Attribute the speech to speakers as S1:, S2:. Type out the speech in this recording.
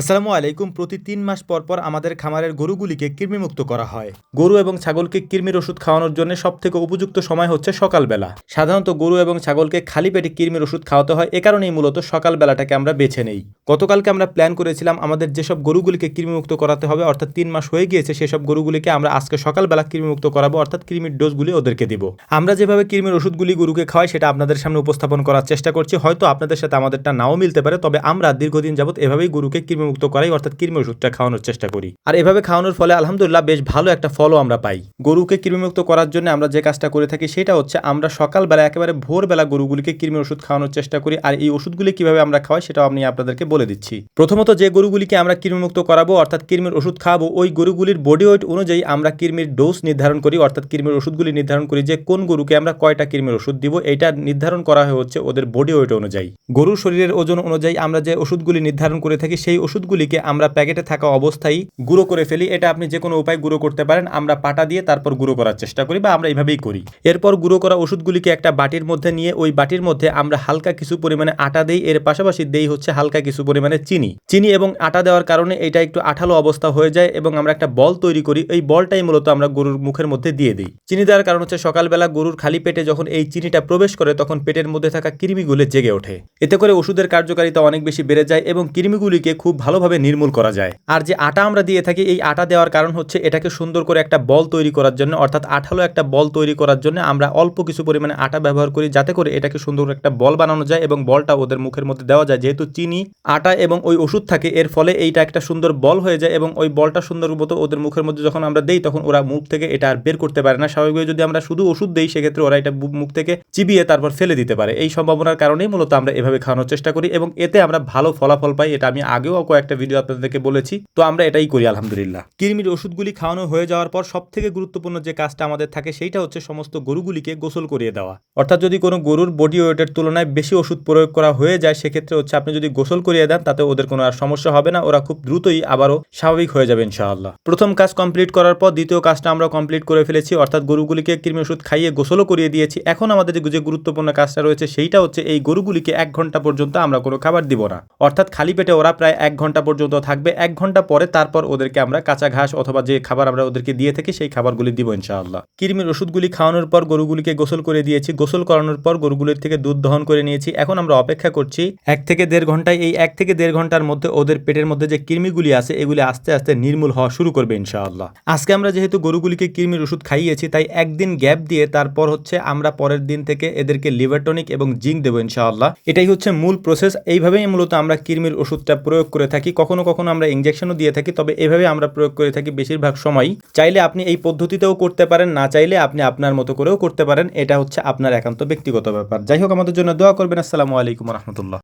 S1: আসসালামু আলাইকুম। প্রতি তিন মাস পর পর আমাদের খামারের গরুগুলিকে কৃমিমুক্ত করা হয়। গরু এবং ছাগলকে কৃমির ওষুধ খাওয়ানোর জন্য সব থেকে উপযুক্ত সময় হচ্ছে সকালবেলা। সাধারণত গরু এবং ছাগলকে খালি পেটে কৃমির ওষুধ খাওয়াতে হয়, এ কারণেই মূলত সকালবেলাটাকে আমরা বেছে নেই। গতকালকে আমরা প্ল্যান করেছিলাম আমাদের যেসব গরুগুলিকে কৃমিমুক্ত করাতে হবে, অর্থাৎ তিন মাস হয়ে গিয়েছে সেসব গরুগুলিকে আমরা আজকে সকালবেলা কৃমিমুক্ত করাবো, অর্থাৎ কৃমির ডোজগুলি ওদেরকে দিব। আমরা যেভাবে কৃমির ওষুধগুলি গরুকে খাওয়াই, সেটা আপনাদের সামনে উপস্থাপন করার চেষ্টা করছি। হয়তো আপনাদের সাথে আমাদেরটা নাও মিলতে পারে, তবে আমরা দীর্ঘদিন যাবত এভাবেই গরুকে কৃমিমুক্ত করাই, অর্থাৎ কৃমি ওষুধটা খাওয়ানোর চেষ্টা করি। আর এভাবে খাওয়ানোর ফলে আলহামদুলিল্লাহ বেশ ভালো একটা ফলও আমরা পাই। গরুকে কৃমিমুক্ত করার জন্য আমরা যে কাজটা করে থাকি সেটা হচ্ছে আমরা সকালবেলা একেবারে ভোরবেলা গরুগুলিকে কৃমির ওষুধ খাওয়ানোর চেষ্টা করি, আর এই ওষুধগুলি কীভাবে আমরা খাওয়াই সেটাও আমি আপনাদেরকে বলে দিচ্ছি। প্রথমত যে গরুগুলিকে আমরা কৃমিমুক্ত করাবো, অর্থাৎ কৃমির ওষুধ খাওয়াবো, ওই গরুগুলির বডি ওয়েট অনুযায়ী আমরা কৃমির ডোজ নির্ধারণ করি, অর্থাৎ কৃমির ওষুধগুলি নির্ধারণ করি যে কোন গরুকে আমরা কয়টা কৃমির ওষুধ দিব, এটা নির্ধারণ করা হয় হচ্ছে ওদের বডি ওয়েট অনুযায়ী। গরুর শরীরের ওজন অনুযায়ী আমরা যে ওষুধগুলি নির্ধারণ করে থাকি সেই ওষুধগুলিকে আমরা প্যাকেটে থাকা অবস্থায় গুঁড়ো করে ফেলি। এটা আপনি যে কোনো উপায় গুঁড়ো করতে পারেন। আমরা পাটা দিয়ে তারপর গুঁড়ো করার চেষ্টা করি বা আমরা এইভাবেই করি। এরপর গুঁড়ো করা ওষুধগুলিকে একটা বাটির মধ্যে নিয়ে ওই বাটির মধ্যে আমরা হালকা কিছু পরিমাণে আটা দেই। এর পাশাপাশি দেই হচ্ছে হালকা কিছু পরিমাণে চিনি। চিনি এবং আটা দেওয়ার কারণে এটা একটু আঠালো অবস্থা হয়ে যায় এবং আমরা একটা বল তৈরি করি। এই বলটাই মূলত আমরা গরুর মুখের মধ্যে দিয়ে দিই। চিনি দেওয়ার কারণ হচ্ছে সকালবেলা গরুর খালি পেটে যখন এই চিনিটা প্রবেশ করে তখন পেটের মধ্যে থাকা কৃমিগুলো জেগে ওঠে। এতে করে ওষুধের কার্যকারিতা অনেক বেশি বেড়ে যায় এবং কৃমিগুলিকে খুব ভালোভাবে নির্মূল করা যায়। আর যে আটা আমরা দিয়ে থাকি, এই আটা দেওয়ার কারণ হচ্ছে এটাকে সুন্দর করে একটা বল তৈরি করার জন্য, অর্থাৎ আঠালো একটা বল তৈরি করার জন্য আমরা অল্প কিছু পরিমাণে আটা ব্যবহার করি যাতে করে এটাকে সুন্দর একটা বল বানানো যায় এবং বলটা ওদের মুখের মধ্যে দেওয়া যায়। যেহেতু চিনি, আটা এবং ওই ওষুধ থাকে, এর ফলে এইটা একটা সুন্দর বল হয়ে যায় এবং ওই বলটা সুন্দর মতো ওদের মুখের মধ্যে যখন আমরা দেই, তখন ওরা মুখ থেকে এটা আর বের করতে পারে না। স্বাভাবিকভাবে যদি আমরা শুধু ওষুধ দেই, সেক্ষেত্রে ওরা এটা মুখ থেকে চিবিয়ে তারপর ফেলে দিতে পারে। এই সম্ভাবনার কারণেই মূলত আমরা এভাবে খাওয়ানোর চেষ্টা করি এবং এতে আমরা ভালো ফলাফল পাই, এটা আমি আগেও কয়েকটা ভিডিও আপনাদেরকে বলেছি। তো আমরা এটাই করি, আলহামদুলিল্লাহ। কৃমির ওষুধগুলি খাওয়ানো হয়ে যাওয়ার পর সব থেকে গুরুত্বপূর্ণ যে কাজটা আমাদের থাকে, সেইটা হচ্ছে সমস্ত গরুগুলিকে গোসল করিয়ে দেওয়া। অর্থাৎ যদি কোনো গরুর বডি ওয়েটের তুলনায় বেশি ওষুধ প্রয়োগ করা হয়ে যায়, সেক্ষেত্রে হচ্ছে আপনি যদি গোসল করিয়ে দেন, তাতে ওদের কোনো আর সমস্যা হবে না। ওরা খুব দ্রুতই আবারও স্বাভাবিক হয়ে যাবে, ইনশাআল্লাহ। প্রথম কাজ কমপ্লিট করার পর দ্বিতীয় কাজটা আমরা কমপ্লিট করে ফেলেছি। অর্থাৎ গরুগুলিকে কৃমি ওষুধ খাইয়ে গোসলও করিয়ে দিয়েছি। এখন আমাদের যে গুরুত্বপূর্ণ কাজটা রয়েছে, সেইটা হচ্ছে এই গরুগুলিকে এক ঘণ্টা পর্যন্ত আমরা কোনো খাবার দিব না। অর্থাৎ খালি পেটে ওরা প্রায় এক ঘণ্টা পর্যন্ত থাকবে। এক ঘণ্টা পরে তারপর ওদেরকে আমরা কাঁচা ঘাস অথবা যে খাবার আমরা ওদেরকে দিয়ে থাকি, সেই খাবারগুলি দিব ইনশাআল্লাহ। কৃমির ওষুধগুলি খাওয়ানোর পর গরুগুলিকে গোসল করে দিয়েছি। গোসল করানোর পর গরুগুলির থেকে দুধ দহন করে নিয়েছি। এখন আমরা অপেক্ষা করছি এক থেকে দেড় ঘন্টায়। এই এক থেকে দেড় ঘণ্টার মধ্যে ওদের পেটের মধ্যে যে কৃমিগুলি আছে, এগুলি আস্তে আস্তে নির্মূল হওয়া শুরু করবে ইনশাআল্লাহ। আজকে আমরা যেহেতু গরুগুলিকে কৃমির ওষুধ খাইয়েছি, তাই একদিন গ্যাপ দিয়ে তারপর হচ্ছে আমরা পরের দিন থেকে এদেরকে লিভারটনিক এবং জিঙ্ক দেবো ইনশাআল্লাহ। এটাই হচ্ছে মূল প্রসেস এইভাবেই মূলত আমরা কৃমির ওষুধটা প্রয়োগ করে থাকি, কখনো কখনো আমরা ইঞ্জেকশনও দিয়ে থাকি, তবে এভাবে আমরা প্রয়োগ করে থাকি বেশিরভাগ সময় চাইলে আপনি এই পদ্ধতিতেও করতে পারেন, না চাইলে আপনি আপনার মতো করেও করতে পারেন, এটা হচ্ছে আপনার একান্ত ব্যক্তিগত ব্যাপার। যাই হোক, আমাদের জন্য দোয়া করবেন। আসসালামু আলাইকুম রহমতুল্লাহ।